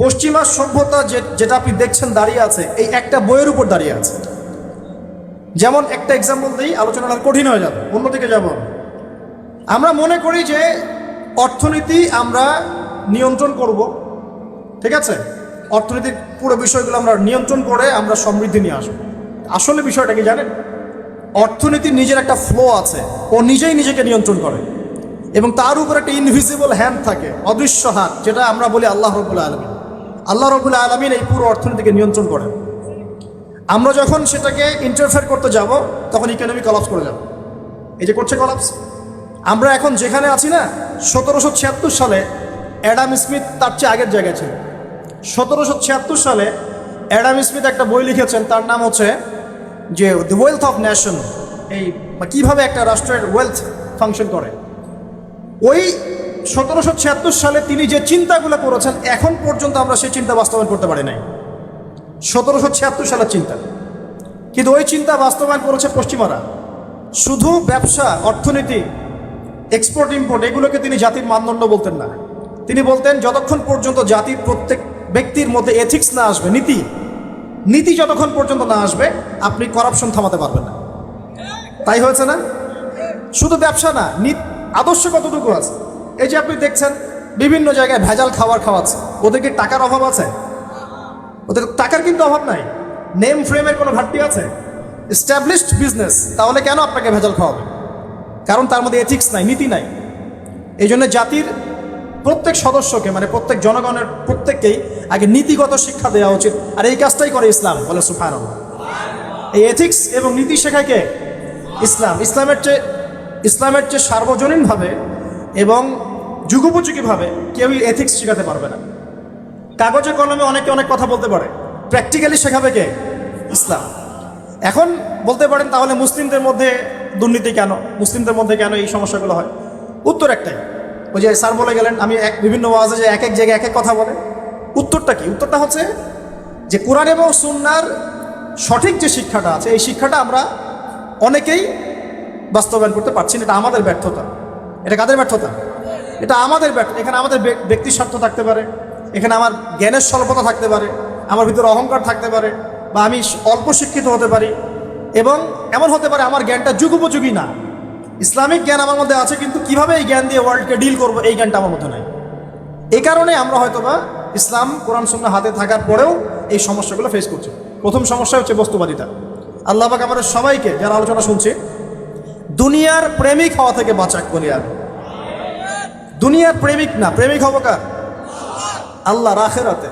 পশ্চিমা সভ্যতা যেটা আপনি দেখছেন দাঁড়িয়ে আছে, এই একটা বইয়ের উপর দাঁড়িয়ে আছে। যেমন একটা এক্সাম্পল দিই, আলোচনাটা কঠিন হয়ে যাবে, অন্যদিকে যাব আমরা মনে করি যে অর্থনীতি আমরা নিয়ন্ত্রণ করব, ঠিক আছে? অর্থনীতির পুরো বিষয়গুলো আমরা নিয়ন্ত্রণ করে আমরা সমৃদ্ধি নিয়ে আসব। আসলে বিষয়টা কি জানেন? অর্থনীতির নিজের একটা ফ্লো আছে, ও নিজেই নিজেকে নিয়ন্ত্রণ করে। এবং তার উপর একটা ইনভিজিবল হ্যান্ড থাকে, অদৃশ্য হাত, যেটা আমরা বলি আল্লাহ রবুল্লা আলমিন। আল্লাহ রবুল্লা আলমিন এই পুরো অর্থনীতিকে নিয়ন্ত্রণ করেন। আমরা যখন সেটাকে ইন্টারফেয়ার করতে যাব, তখন ইকোনমি কলাপস করে যাব। এই যে করছে কলাপস আমরা এখন যেখানে আছি না, সতেরোশো ছিয়াত্তর সালে অ্যাডাম স্মিথ তার চেয়ে আগের জায়গায় ছিল সতেরোশো ছিয়াত্তর সালে অ্যাডাম স্মিথ একটা বই লিখেছেন, তার নাম হচ্ছে যে দ্য ওয়েলথ অফ ন্যাশন এই কীভাবে একটা রাষ্ট্রের ওয়েলথ ফাংশন করে। ওই সতেরোশো ছিয়াত্তর সালে তিনি যে চিন্তাগুলো করেছেন, এখন পর্যন্ত আমরা সেই চিন্তা বাস্তবায়ন করতে পারি নাই। সতেরোশো ছিয়াত্তর সালের চিন্তা। কিন্তু ওই চিন্তা বাস্তবায়ন করেছে পশ্চিমারা। শুধু ব্যবসা, অর্থনীতি এক্সপোর্ট ইম্পোর্ট এগুলোকে তিনি জাতির মানদণ্ড বলতেন না। তিনি বলতেন, যতক্ষণ পর্যন্ত জাতির প্রত্যেক ব্যক্তির মধ্যে এথিক্স না আসবে, নীতি নীতি যতক্ষণ পর্যন্ত না আসবে, আপনি করাপশন থামাতে পারবেন না। তাই হয়েছে না? শুধু ব্যবসা না আদর্শ কতটুকু আছে? এই যে আপনি দেখছেন, বিভিন্ন জায়গায় ভেজাল খাবার খাওয়াচ্ছে। ওদের কি টাকার অভাব আছে? ওদের টাকার কিন্তু অভাব নাই। নেম ফ্রেমের কোনো ঘাটতি আছে? এস্টাবলিশড বিজনেস তাহলে কেন আপনাকে ভেজাল খাওয়াবে? কারণ তার মধ্যে এথিক্স নাই, নীতি নাই। এই জন্য জাতির প্রত্যেক সদস্যকে মানে প্রত্যেক জনগণের প্রত্যেককেই আগে নীতিগত শিক্ষা দেওয়া উচিত। আর এই কাজটাই করে ইসলাম, বলে সুফান এই এথিক্স এবং নীতি শেখায় কে? ইসলাম। ইসলামের চেয়ে ইসলামের চেয়ে সার্বজনীনভাবে এবং যুগোপযোগীভাবে কেউই এথিক্স শেখাতে পারবে না। কাগজে কলমে অনেকে অনেক কথা বলতে পারে। প্র্যাকটিক্যালি শেখাবে কে? ইসলাম। এখন বলতে পারেন তাহলে মুসলিমদের মধ্যে দুর্নীতি কেন? মুসলিমদের মধ্যে কেন এই সমস্যাগুলো হয়? উত্তর একটাই। ওই যে স্যার বলে গেলেন, আমি এক বিভিন্ন ওয়াজে যে এক এক জায়গায় এক এক কথা বলে। উত্তরটা কি? উত্তরটা হচ্ছে যে কোরআন এবং সুন্নার সঠিক যে শিক্ষাটা আছে, এই শিক্ষাটা আমরা অনেকেই বাস্তবায়ন করতে পারছি না। এটা আমাদের ব্যর্থতা। এটা কাদের ব্যর্থতা? এটা আমাদের ব্যর্থ এখানে আমাদের ব্যক- ব্যক্তির স্বার্থ থাকতে পারে, এখানে আমার জ্ঞানের স্বল্পতা থাকতে পারে, আমার ভিতরে অহংকার থাকতে পারে, বা আমি অল্প শিক্ষিত হতে পারি, এবং এমন হতে পারে আমার জ্ঞানটা যুগোপযোগী না। ইসলামিক জ্ঞান আমার মধ্যে আছে, কিন্তু কীভাবে এই জ্ঞান দিয়ে ওয়ার্ল্ডকে ডিল করব, এই জ্ঞানটা আমার মধ্যে নাই। এই কারণে আমরা হয়তোবা ইসলাম, কোরআন সুন্না হাতে থাকার পরেও এই সমস্যাগুলো ফেস করছি। প্রথম সমস্যা হচ্ছে বস্তুবাদিতা। আল্লাহ পাক আমাদের সবাইকে, যারা আলোচনা শুনছে, দুনিয়ার প্রেমিক হওয়া থেকে বাঁচাক বলি আমি। দুনিয়ার প্রেমিক না প্রেমিক হব কার? আল্লাহ রাখেরাতে